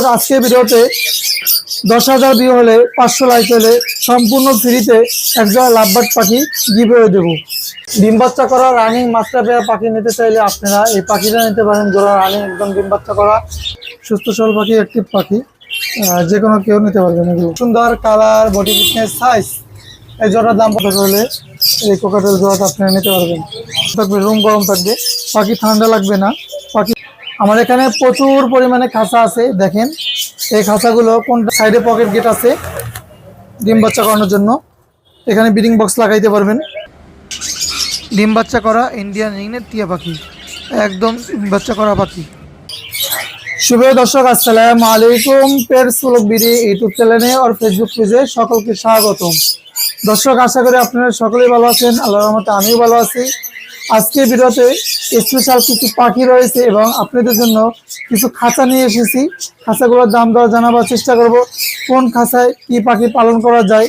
দর্শক আজকে ভিডিওতে দশ হাজার ভিউ হলে পাঁচশো লাইক হলে সম্পূর্ণ ফ্রিতে একজন লাভবার্ড পাখি গিভওয়ে দেবো। ডিম বাচ্চা করা রানিং মাস্টার পেয়ার পাখি নিতে চাইলে আপনারা এই পাখিটা নিতে পারেন। জোড়া রানিং একদম ডিম বাচ্চা করা, সুস্থ সবল পাখি অ্যাক্টিভ পাখি যে কোনো কেউ নিতে পারবেন এগুলো। সুন্দর কালার বডি ফিটনেস সাইজ এই জোড়ার দাম কত হলে এই কোকাটের জোড়াটা আপনারা নিতে পারবেন। রুম গরম থাকবে, পাখি ঠান্ডা লাগবে না। আমার এখানে প্রচুর পরিমাণে খাঁচা আছে, দেখেন। এই খাঁচাগুলো কোনটা সাইডে পকেট গেট আছে, ডিম বাচ্চা করানোর জন্য। এখানে ব্রিডিং বক্স লাগাইতে পারবেন। ডিম বাচ্চা করা ইন্ডিয়ান রিংনেট টিয়া পাখি। একদম ডিম বাচ্চা করা পাখি। শুভ দর্শক, আসসালামু আলাইকুম পেয়ারস ব্লগ বিডি ইউটিউব চ্যানেলে আর ফেসবুক পেজে সকলকে স্বাগতম। দর্শক, আশা করি আপনারা সকলেই ভালো আছেন। আল্লাহর রহমতে আমিও ভালো আছি। আজকে ভিডিওতে স্পেশাল কিছু পাখি রয়েছে এবং আপনাদের জন্য কিছু খাঁচা নিয়ে এসেছি। খাঁচাগুলোর দাম দর জানাবার চেষ্টা করব। কোন খাঁচায় কি পাখি পালন করা যায়,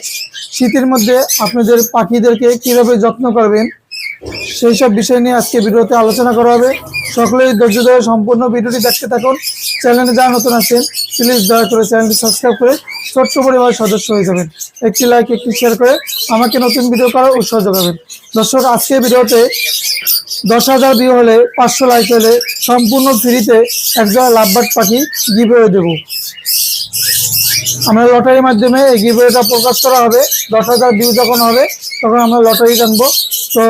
শীতের মধ্যে আপনাদের পাখিদেরকে কীভাবে যত্ন করবেন, সেই সব বিষয় নিয়ে আজকে ভিডিওতে আলোচনা করা হবে। সকলেই ধৈর্য ধরে সম্পূর্ণ ভিডিওটি দেখতে থাকুন। চ্যানেলে যারা নতুন আছেন প্লিজ দয়া করে চ্যানেলটি সাবস্ক্রাইব করে ছোট্ট পরিবারের সদস্য হয়ে যাবেন। একটি লাইক একটি শেয়ার করে আমাকে নতুন ভিডিও করার উৎসাহ যোগাবেন। দর্শক আজকে ভিডিওতে দশ হাজার ভিউ হলে পাঁচশো লাইক হলে সম্পূর্ণ ফ্রিতে একজন লাভবার্ড পাখি গিভওয়ে দেবো। আমরা লটারির মাধ্যমে এই গিভওয়েটা প্রকাশ করা হবে। দশ হাজার ভিউ যখন হবে, তখন আমরা লটারি টানবো। তো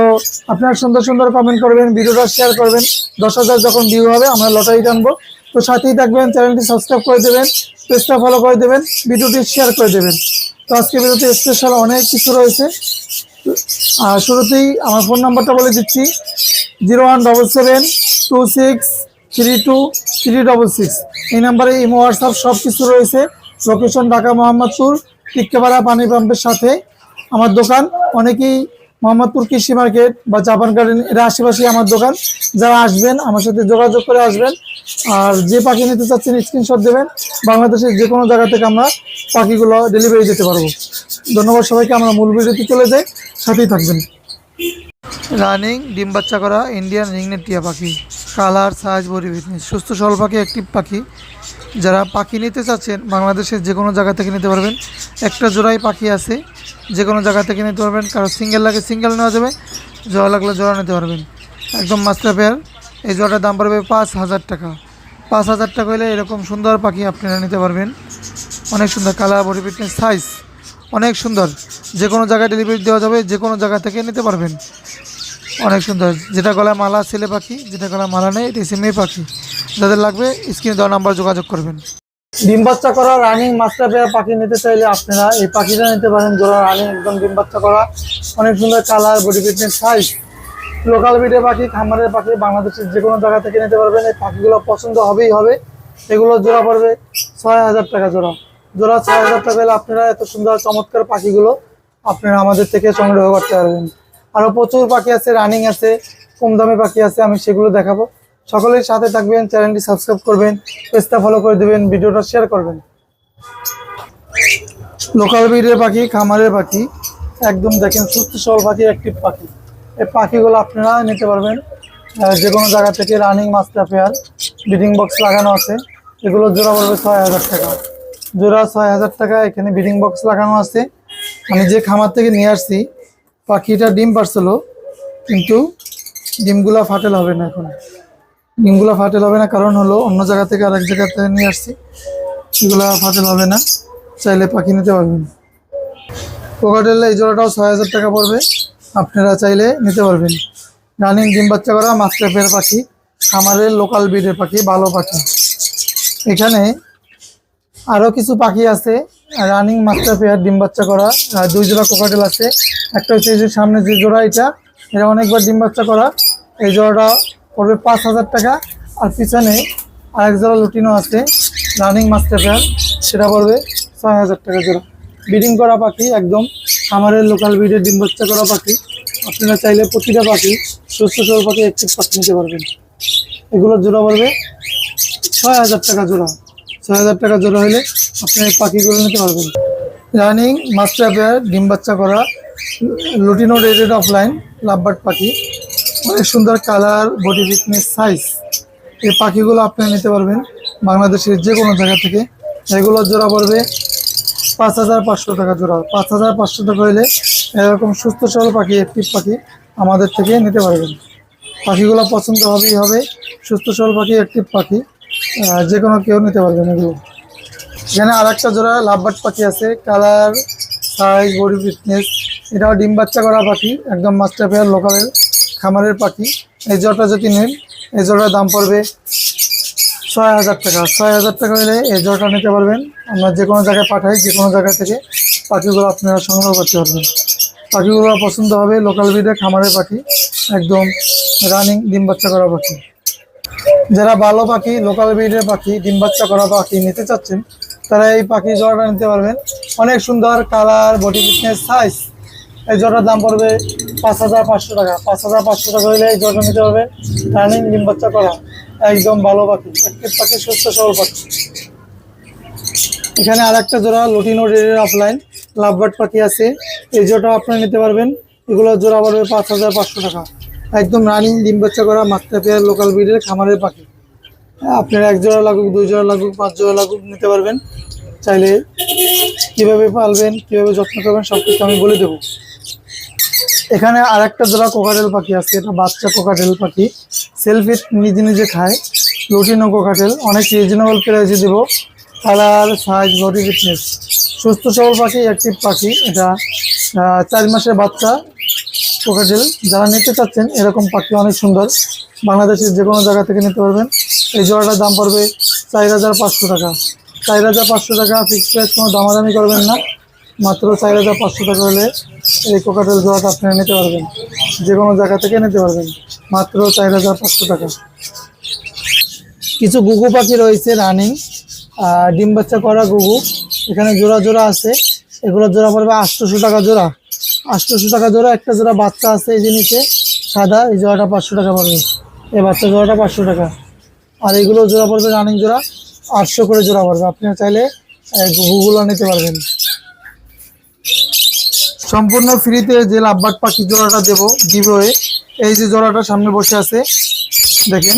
আপনারা সুন্দর সুন্দর কমেন্ট করবেন, ভিডিওটা শেয়ার করবেন। দশ হাজার যখন ভিউ হবে, আমরা লটারি টানবো। তো সাথেই থাকবেন, চ্যানেলটি সাবস্ক্রাইব করে দেবেন, পেজটা ফলো করে দেবেন, ভিডিওটি শেয়ার করে দেবেন। তো আজকে ভিডিওতে স্পেশাল অনেক কিছু রয়েছে। আর শুরুতেই আমার ফোন নাম্বারটা বলে দিচ্ছি। Zero one double seven two six three two three double six এই নাম্বারে ইমো, হোয়াটসঅ্যাপ সব কিছু রয়েছে। লোকেশন ঢাকা, মোহাম্মদপুর টিক্কাপাড়া পানি পাম্পের সাথে। আমার দোকান, অনেকেই মোহাম্মদপুর কৃষি মার্কেট বা জাপান গার্ডেন, এর আশেপাশে আমার দোকান। যারা আসবেন, আমার সাথে যোগাযোগ করে আসবেন। আর যে পাখি নিতে চাচ্ছেন স্ক্রিনশট দেবেন। বাংলাদেশের যে কোনো জায়গা থেকে আমরা পাখিগুলো ডেলিভারি দিতে পারব। ধন্যবাদ সবাইকে, আমরা মূল ভিডিওতে চলে যাই। সাথেই থাকবেন। রানিং, ডিম বাচ্চা করা, ইন্ডিয়ান রিংনেট টিয়া পাখি। কালার, সাইজ ফিটনেস সুস্থ সবল পাখি অ্যাক্টিভ পাখি। যারা পাখি নিতে চাচ্ছেন, বাংলাদেশের যে কোনো জায়গা থেকে নিতে পারবেন। একটা জোড়াই পাখি আছে, যে কোনো জায়গা থেকে নিতে পারবেন। কারও সিঙ্গেল লাগে সিঙ্গেল নেওয়া যাবে, জোড়া লাগলে জোড়া নিতে পারবেন। একদম মাস্টার পেয়ার এই জোড়াটার দাম পড়বে পাঁচ হাজার টাকা। পাঁচ হাজার টাকা হলে এরকম সুন্দর পাখি আপনারা নিতে পারবেন। অনেক সুন্দর কালার বডি ফিটনেস সাইজ অনেক সুন্দর। যে কোনো জায়গায় ডেলিভারি দেওয়া যাবে, যে কোনো জায়গা থেকে নিতে পারবেন। অনেক সুন্দর। যেটা গলায় মালা, ছেলে পাখি, যেটা গলায় মালা নেই এটা মেয়ে পাখি। যাদের লাগবে স্ক্রিনে দেওয়া নাম্বার যোগাযোগ করবেন। ডিম বাচ্চা করা রানিং মাস্টার পেয়ার পাখি নিতে চাইলে আপনারা এই পাখিটা নিতে পারেন। জোড়া রানিং একদম ডিম বাচ্চা করা। অনেক সুন্দর colour body fitness size local বিডের পাখি, খামারের পাখি, বাংলাদেশের যে কোনো জায়গা থেকে নিতে পারবেন। এই পাখিগুলো পছন্দ হবেই হবে। এগুলো জোড়া পড়বে ছয় হাজার টাকা জোড়া। জোড়া ছয় হাজার টাকা হলে আপনারা এত সুন্দর, চমৎকার পাখিগুলো আপনারা আমাদের থেকে সংগ্রহ করতে পারবেন। আরও প্রচুর পাখি আছে রানিং আছে, কম দামি পাখি আছে, আমি সেগুলো দেখাবো। সকলের সাথে থাকবেন চ্যানেলটি সাবস্ক্রাইব করবেন পেজটা ফলো করে দেবেন, ভিডিওটা শেয়ার করবেন। লোকাল ব্রিডের পাখি, খামারের পাখি, একদম দেখেন সুস্থ সবল পাখি অ্যাক্টিভ পাখি। এই পাখিগুলো আপনারা নিতে পারবেন যে কোনো জায়গা থেকে running master pair breeding box লাগানো আছে, এগুলো জোড়া পড়বে ছয় হাজার টাকা। জোড়া ছয় হাজার টাকা, এখানে ব্রিডিং বক্স লাগানো আছে। আমি যে খামার থেকে নিয়ে আসছি পাখিটা ডিম পারছিল, কিন্তু ডিমগুলা ফাটেল হবে না এখন। ডিমগুলা ফাটেল হবে না, কারণ হলো অন্য জায়গা থেকে আরেক জায়গা থেকে নিয়ে আসছি, এগুলা ফাটেল হবে না, চাইলে পাখি নিতে পারবেন। কোকাটেল এই জোড়াটাও ছয় হাজার টাকা পড়বে, আপনারা চাইলে নিতে পারবেন। রানিং ডিম বাচ্চা করা মাস্টারপের পাখি, খামারের লোকাল ব্রিডের পাখি, ভালো পাখি। এখানে আরও কিছু পাখি আছে রানিং মাস্টার পেয়ার, ডিম বাচ্চা করা দুই জোড়া কোকাটেল আছে। একটা হচ্ছে যে সামনে যে জোড়া এটা এটা অনেকবার ডিম বাচ্চা করা। এই জোড়াটা পড়বে পাঁচ হাজার টাকা, আর পিছনে আরেক জোড়া লুটিনো আছে, রানিং মাস্টার পেয়ার, সেটা পড়বে ছয় হাজার টাকা জোড়া। ব্রিডিং করা পাখি, একদম খামারের লোকাল ব্রিডের ডিম বাচ্চা করা পাখি। আপনারা চাইলে প্রতিটা পাখি, সুস্থ সবল পাখি একটি পাখি নিতে পারবেন। এগুলোর জোড়া পড়বে ছয় হাজার টাকা জোড়া। ছয় হাজার টাকা জোড়া হলে আপনি এই পাখিগুলো নিতে পারবেন। রানিং মাস্টার পেয়ার ডিম বাচ্চা করা লুটিনো রেডেড অফলাইন লাভবার্ড পাখি। অনেক সুন্দর কালার বডি ফিটনেস সাইজ এই পাখিগুলো আপনি নিতে পারবেন বাংলাদেশের যে কোনো জায়গা থেকে। এগুলোর জোড়া পড়বে পাঁচ হাজার পাঁচশো টাকা জোড়া। পাঁচ হাজার পাঁচশো টাকা হলে এরকম সুস্থ সবল পাখি একটি পাখি আমাদের থেকে নিতে পারবেন। পাখিগুলো পছন্দ হবেই হবে। সুস্থ সবল পাখি একটি পাখি। যে কোনো কেউ নিতে পারবেন এগুলো। এখানে আর একটা জোড়া লাভবার্ড পাখি আছে, কালার সাইজ বডি ফিটনেস এটাও ডিম বাচ্চা করা পাখি, একদম মাস্টার পেয়ার লোকালের খামারের পাখি। এই জোড়াটা যদি নেন, এই জোড়ার দাম পড়বে ছয় হাজার টাকা। ছয় হাজার টাকা হলে এই জোড়াটা নিতে পারবেন। আমরা যে কোনো জায়গায় পাঠাই, যে কোনো জায়গা থেকে পাখিগুলো আপনারা সংগ্রহ করতে পারবেন। পাখিগুলো পছন্দ হবে লোকাল ব্রিডের খামারের পাখি, একদম রানিং ডিম বাচ্চা করা পাখি। যারা ভালো পাখি লোকাল ব্রিডের পাখি, ডিম বাচ্চা করা পাখি নিতে চাচ্ছেন, তারা এই পাখি জোড়াটা নিতে পারবেন। অনেক সুন্দর কালার বডি ফিটনেস সাইজ এই জোড়ার দাম পড়বে পাঁচ হাজার পাঁচশো টাকা। পাঁচ হাজার পাঁচশো টাকা হলে এই জোড়াটা নিতে পারবে রানিং ডিম বাচ্চা করা একদম ভালো পাখি। একটি পাখি সুস্থ সবল পাখি। এখানে আর একটা জোড়া লটিনো রেডের অফলাইন লাভবার্ড পাখি আছে। এই জোড়াটা আপনারা নিতে পারবেন। এগুলোর জোড়া পড়বে পাঁচ হাজার পাঁচশো টাকা। একদম রানিং ডিম বাচ্চা করা মাত্রা পেয়ার লোকাল ব্রিডের খামারের পাখি। হ্যাঁ, আপনার এক জোড়া লাগুক দুই জোড়া লাগুক পাঁচ জোড়া লাগুক নিতে পারবেন। চাইলে কীভাবে পালবেন কীভাবে যত্ন করবেন সব কিছু আমি বলে দেবো। এখানে আর একটা জোড়া কোকাটেল পাখি আছে এটা বাচ্চা কোকাটেল পাখি। সেলফি নিজে নিজে খায়। লুটিনো কোকাটেল অনেক রিজনেবল প্রাইসে দেবো। কালার সাইজ বডি ফিটনেস সুস্থ সবল পাখি অ্যাক্টিভ পাখি এটা চার মাসের বাচ্চা। কোকাটেল যারা নিতে চাচ্ছেন, এরকম পাখি অনেক সুন্দর। বাংলাদেশের যে কোনো জায়গা থেকে নিতে পারবেন। এই জোড়াটার দাম পড়বে চার হাজার পাঁচশো টাকা। চার হাজার পাঁচশো টাকা ফিক্সড প্রাইস কোনো দামাদামি করবেন না। মাত্র চার হাজার পাঁচশো টাকা হলে এই কোকাটেল জোড়াটা আপনারা নিতে পারবেন। যে কোনো জায়গা থেকে নিতে পারবেন। মাত্র চার হাজার পাঁচশো টাকা। কিছু গুগু পাখি রয়েছে রানিং ডিম বাচ্চা করা গুগু। এখানে জোড়া জোড়া আছে। এগুলো জোড়া পড়বে আটশোশো টাকা জোড়া। আটশোশো টাকা জোড়া একটা জোড়া বাচ্চা আছে এই জিনিসে, সাদা, এই জোড়াটা পাঁচশো টাকা পড়বে। এই বাচ্চা জোড়াটা পাঁচশো টাকা। আর এগুলো জোড়া পড়বে রানিং জোড়া, আটশো করে জোড়া পড়বে। আপনি চাইলে এই গুগুগুলো নিতে পারবেন। সম্পূর্ণ ফ্রিতে যে লাভবাট পাখি জোড়াটা দেবো গিভওয়ে এই যে জোড়াটা সামনে বসে আছে, দেখেন।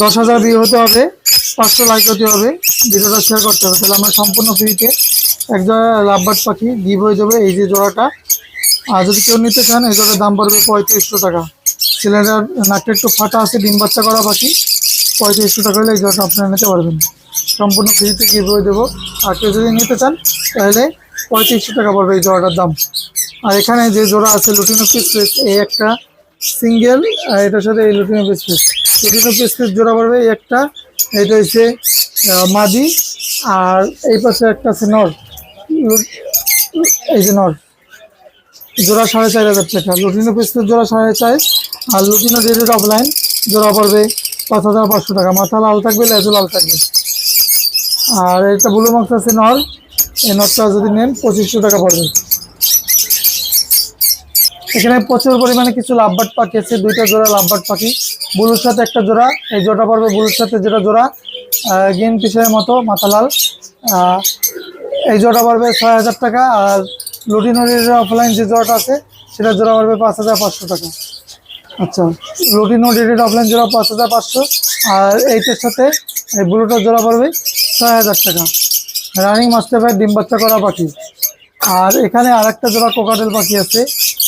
দশ হাজার ভিউ হতে হবে, পাঁচশো লাইক হতে হবে ভিডিওটা শেয়ার করতে হবে। তাহলে আমরা সম্পূর্ণ ফ্রিতে এক জোড়া লাভবাট পাখি গিভ হয়ে যাবে এই যে জোড়াটা। আর যদি কেউ নিতে চান, এই জোড়ার দাম পড়বে পঁয়ত্রিশশো টাকা। ছেলেটার নাকটা একটু ফাটা আছে, ডিম বাচ্চা করা পাখি, পঁয়ত্রিশশো টাকা হলে এই জোড়াটা আপনারা নিতে পারবেন। সম্পূর্ণ ফ্রিতে গিভ হয়ে দেবো। আর কেউ যদি নিতে চান, তাহলে পঁয়ত্রিশশো টাকা পড়বে এই জোড়াটার দাম। আর এখানে যে জোড়া আছে লুটিনো পিস পিস এই একটা সিঙ্গেল আর এটার সাথে এই lutino piece piece lutino piece piece জোড়া পড়বে এই একটা, এটা হচ্ছে মাদি, আর এই পাশে একটা আছে নর। লু- এই যে নর। জোড়া সাড়ে চার হাজার টাকা। লুটিনো পিস পিস জোড়া সাড়ে চার, আর লুটিনো ডেটেড অফলাইন জোড়া পড়বে পাঁচ হাজার পাঁচশো টাকা। মাথা লাল থাকবে, লেজও লাল থাকবে। আর এটা ব্লু মার্কস আছে নর। এই নটটা যদি নেন, পঁচিশশো টাকা পড়বে। এখানে প্রচুর পরিমাণে কিছু লাভবাট পাখি আছে। দুইটা জোড়া লাভবাট পাখি। বুলুর সাথে একটা জোড়া, এই জোড়া পড়বে বুলুর সাথে যেটা জোড়া গেম পিসের মতো, মাথা লাল। এই জোড়া পড়বে ছয় হাজার টাকা আর লুটিনোরির অফলাইন যে জোড়াটা আছে, সেটা জোড়া পড়বে পাঁচ হাজার পাঁচশো টাকা। আচ্ছা লুটিনো ডেটেড অফলাইন জোড়া পাঁচ হাজার পাঁচশো আর এইটার সাথে এই ব্লুটার জোড়া পড়বে ছয় হাজার টাকা। রানিং মাস্টার ভাই ডিম বাচ্চা করা পাখি। আর এখানে আর একটা জোড়া কোকাটেল পাখি আছে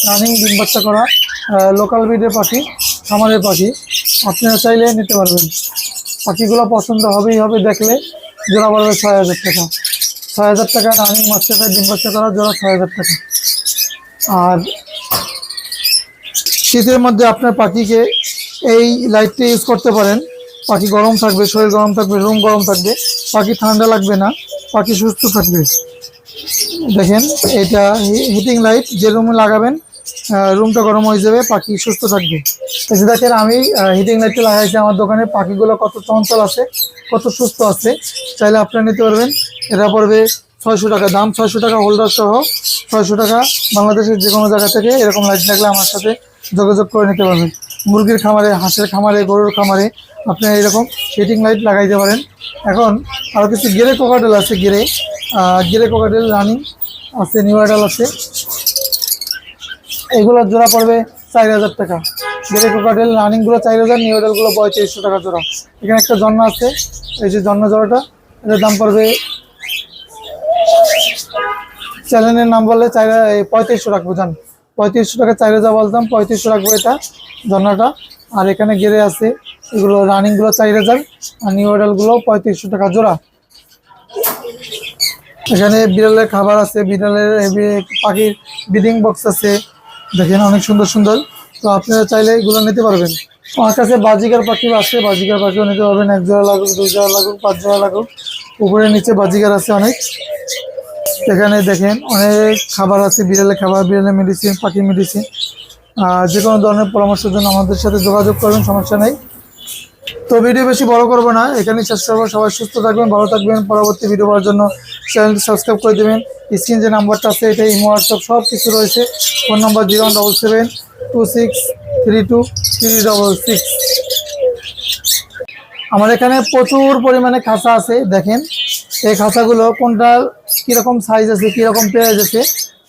রানিং ডিম বাচ্চা করা লোকাল ব্রিডের পাখি, খামারের পাখি। আপনারা চাইলে নিতে পারবেন। পাখিগুলো পছন্দ হবেই হবে দেখলে, জোড়া পড়বে ছয় হাজার টাকা। ছয় হাজার টাকা রানিং মাস্টার ভাই ডিম বাচ্চা করা জোড়া ছয় হাজার টাকা। আর শীতের মধ্যে আপনার পাখিকে এই লাইটটা ইউজ করতে পারেন। পাখি গরম থাকবে, শরীর গরম থাকবে, রুম গরম থাকবে। পাখি ঠান্ডা লাগবে না, পাখি সুস্থ থাকবে। দেখেন, এটা হিটিং লাইট যে রুমে লাগাবেন রুমটা গরম হয়ে যাবে, পাখি সুস্থ থাকবে। দেখেন, আমি হিটিং লাইটটা লাগাইছি, আমার দোকানে পাখিগুলো কত চঞ্চল আছে। কত সুস্থ আছে, চাইলে আপনারা নিতে পারবেন। এটা পড়বে ছয়শো টাকা দাম, ছয়শো টাকা হোল্ডার সহ, ছয়শো টাকা বাংলাদেশের যে কোনো জায়গা থেকে এরকম লাইট লাগলে আমার সাথে যোগাযোগ করে নিতে পারবেন। মুরগির খামারে, হাঁসের খামারে, গরুর খামারে আপনারা এরকম হিটিং লাইট লাগাইতে পারেন। এখন আরও কিছু গেরে কোকাটেল আছে গেরে। গেরে কোকাটেল রানিং আছে নিউ আইডাল আছে। এগুলোর জোড়া পড়বে চার হাজার টাকা। গ্রে কোকাটেল রানিংগুলো চার হাজার নিউ গুলো পঁয়ত্রিশশো টাকা জোড়া। এখানে একটা জন্ম আছে, এই যে জন্ম জোড়াটা, এটার দাম পড়বে চ্যানেলের নাম বললে চার পঁয়ত্রিশশো রাখব, জান। পঁয়ত্রিশশো টাকা চার হাজার বলতাম, পঁয়ত্রিশশো রাখব এটা জন্নাটা আর এখানে গেড়ে আছে, এগুলো রানিংগুলো চার হাজার আর নিউ গুলো পঁয়ত্রিশশো টাকা জোড়া। এখানে বিড়ালের খাবার আছে, বিড়ালের পাখির ব্রিডিং বক্স আছে, দেখেন অনেক সুন্দর সুন্দর। তো আপনারা চাইলে এগুলো নিতে পারবেন। আমার কাছে বাজিকার পাখি আছে বাজিকার পাখিও নিতে পারবেন। এক জোড়া লাগুক, দুই জোড়া লাগুক, পাঁচ জোড়া লাগুক। উপরে নিচে বাজিকার আছে অনেক। এখানে দেখেন অনেক খাবার আছে, বিড়ালের খাবার, বিড়ালের মেডিসিন পাখি মেডিসিন আর যে কোনো ধরনের পরামর্শের জন্য আমাদের সাথে যোগাযোগ করবেন, সমস্যা নেই। তো ভিডিও বেশি বড় করব না। এখানেই শেষ করব। সবাই সুস্থ থাকবেন, ভালো থাকবেন। পরবর্তী ভিডিও পাওয়ার জন্য চ্যানেলটি সাবস্ক্রাইব করে দেবেন। স্ক্রিন যে নাম্বারটা আছে, এটা ইমো হোয়াটসঅ্যাপ সব কিছু রয়েছে phone number zero double seven two six three two three double six আমার এখানে প্রচুর পরিমাণে খাঁচা আছে, দেখেন। এই খাঁচাগুলো কোনটা, কীরকম সাইজ আছে, কীরকম প্রাইস আছে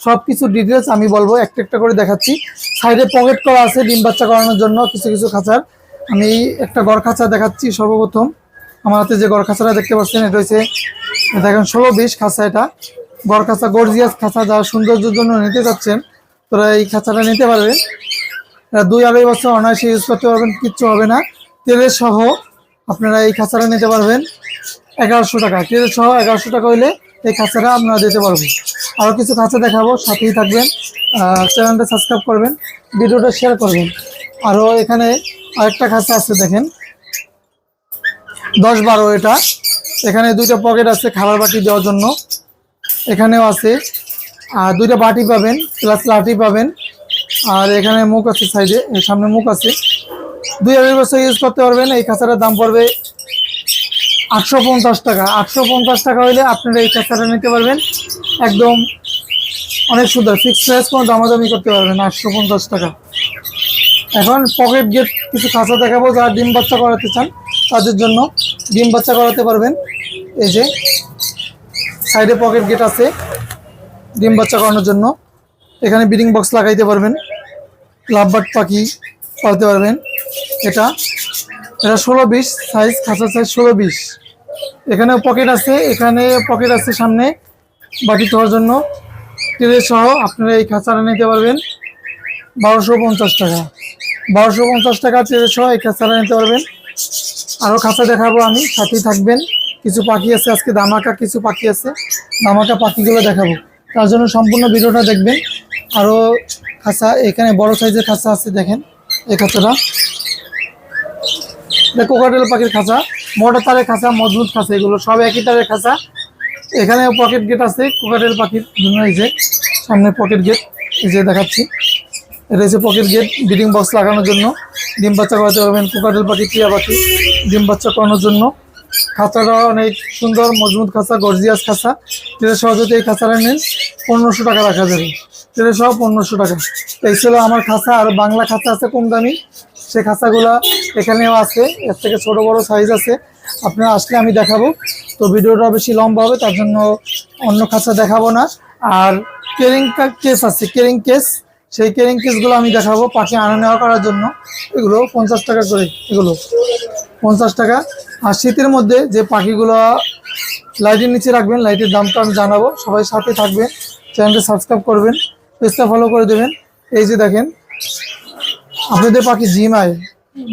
সব কিছু ডিটেলস আমি বলব, একটা একটা করে দেখাচ্ছি। সাইডে পকেট করা আছে, ডিম বাচ্চা করানোর জন্য কিছু কিছু খাঁচার। আমি একটা গড় খাঁচা দেখাচ্ছি সর্বপ্রথম। আমার হাতে যে গড় খাঁচাটা দেখতে পাচ্ছেন, এটা হচ্ছে, দেখেন, ষোলো বিশ খাঁচা এটা। গড় খাঁচা গর্জিয়াস খাঁচা, যারা সৌন্দর্যের জন্য নিতে চাচ্ছেন, তোরা এই খাঁচাটা নিতে পারবেন। দুই আড়াই বছর অনায়াসে ইউজ করতে পারবেন, কিচ্ছু হবে না। তেলের সহ আপনারা এই খাঁচাটা নিতে পারবেন এগারোশো টাকা। তেলের সহ এগারোশো টাকা হইলে এই খাঁচাটা আপনারা দিতে পারব আরও কিছু খাঁচা দেখাবো, সাথেই থাকবেন। চ্যানেলটা সাবস্ক্রাইব করবেন, ভিডিওটা শেয়ার করবেন। আরও এখানে আরেকটা খাঁচা আছে, দেখেন। দশ বারো এটা। এখানে দুইটা পকেট আছে খাবার বাটি দেওয়ার জন্য। এখানেও আছে। আর দুইটা বাটি পাবেন প্লাস লাঠি পাবেন। আর এখানে মুখ আছে সাইডে সামনে মুখ আছে। দুই আড়াই বছর ইউজ করতে পারবেন, এই খাঁচাটার দাম পড়বে আটশো পঞ্চাশ টাকা। আটশো পঞ্চাশ টাকা হইলে আপনারা এই খাঁচাটা নিতে পারবেন। একদম অনেক সুন্দর ফিক্সড প্রাইস কোনো দামাদামি করতে পারবেন, আটশো পঞ্চাশ টাকা। এখন পকেট গেট কিছু খাঁচা দেখাবো, যারা ডিম বাচ্চা করাতে চান, তাদের জন্য ডিম বাচ্চা করাতে পারবেন। এই যে, সাইডে পকেট গেট আছে, ডিম বাচ্চা করানোর জন্য। এখানে ব্রিডিং বক্স লাগাইতে পারবেন। লাভবার্ড পাখি পালতে পারবেন। এটা এটা ষোলো বিশ সাইজ খাঁচা সাইজ ষোলো বিশ। এখানেও পকেট আছে, এখানে পকেট আছে সামনে বাকি তোলার জন্য। ট্রে সহ আপনারা এই খাঁচাটা নিতে পারবেন। বারোশো পঞ্চাশ টাকা। বারোশো পঞ্চাশ টাকা ট্রে সহ এই খাঁচাটা নিতে পারবেন। আরও খাঁচা দেখাবো আমি, সাথেই থাকবেন। কিছু পাখি আছে, আজকে দামাকা কিছু পাখি আছে। দামাকা পাখিগুলো দেখাবো। তার জন্য সম্পূর্ণ ভিডিওটা দেখবেন। আরও খাঁচা, এখানে বড় সাইজের খাঁচা আছে দেখেন, এই খাঁচাটা। কোকাটেল পাখির খাঁচা, মোটা তারের খাঁচা, মজবুত খাঁচা, এগুলো সব একই তারের খাঁচা। এখানে পকেট গেট আছে কোকাটেল পাখির জন্য এই যে, সামনে পকেট গেট এই যে দেখাচ্ছি। এটা হচ্ছে পকেট গেট ব্রিডিং বক্স লাগানোর জন্য। ডিম বাচ্চা করাতে পারবেন কোকাটেল পাখি, টিয়া পাখি, ডিম বাচ্চা করানোর জন্য। খাঁচাটা অনেক সুন্দর, মজবুত খাঁচা গর্জিয়াস খাঁচা। যেটা সহ যদি এই খাঁচাটা নেন, পনেরোশো টাকা রাখা যাবে। তেলের সহ পনেরোশো টাকা। এই ছিল আমার খাঁচা আর বাংলা খাঁচা আছে কম দামি। সে খাঁচাগুলা এখানেও আছে, এর থেকে ছোট বড় সাইজ আছে। আপনারা আসলে আমি দেখাবো। তো ভিডিওটা বেশি লম্বা হবে, তার জন্য অন্য খাঁচা দেখাবো না। আর কেরিং কেস আছে, কেরিং কেস। সেই কেরিং কেসগুলো আমি দেখাবো পাখি আনা নেওয়া করার জন্য। এগুলো পঞ্চাশ টাকা করে, এগুলো পঞ্চাশ টাকা। আর শীতের মধ্যে যে পাখিগুলো লাইটের নিচে রাখবেন, লাইটের দামটা আমি জানাব। সবাই সাথে থাকবেন, চ্যানেলটা সাবস্ক্রাইব করবেন। পেজটা ফলো করে দেবেন। এই যে দেখেন, আপনাদের পাখি জিমায়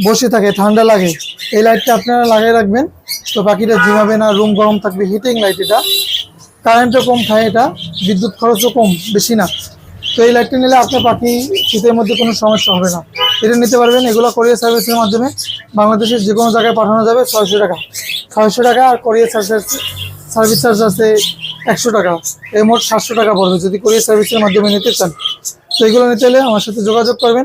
বসে থাকে, ঠান্ডা লাগে। এই লাইটটা আপনারা লাগিয়ে রাখবেন। তো পাখিটা জিমাবে না রুম গরম থাকবে হিটিং লাইট এটা। কারেন্টও কম খায় এটা, বিদ্যুৎ খরচও কম, বেশি না। তো এই লাইটটা নিলে আপনার পাখি শীতের মধ্যে কোনো সমস্যা হবে না। এটা নিতে পারবেন, এগুলো কোরিয়ার সার্ভিসের মাধ্যমে। বাংলাদেশের যে কোনো জায়গায় পাঠানো যাবে ছয়শো টাকা। ছয়শো টাকা আর কোরিয়ার সার্ভিস সার্ভিস চার্জ আছে একশো টাকা। এই মোট সাতশো টাকা পড়বে। যদি কোরিয়ার সার্ভিসের মাধ্যমে নিতে চান, তো এগুলো নিতে হলে আমার সাথে যোগাযোগ করবেন।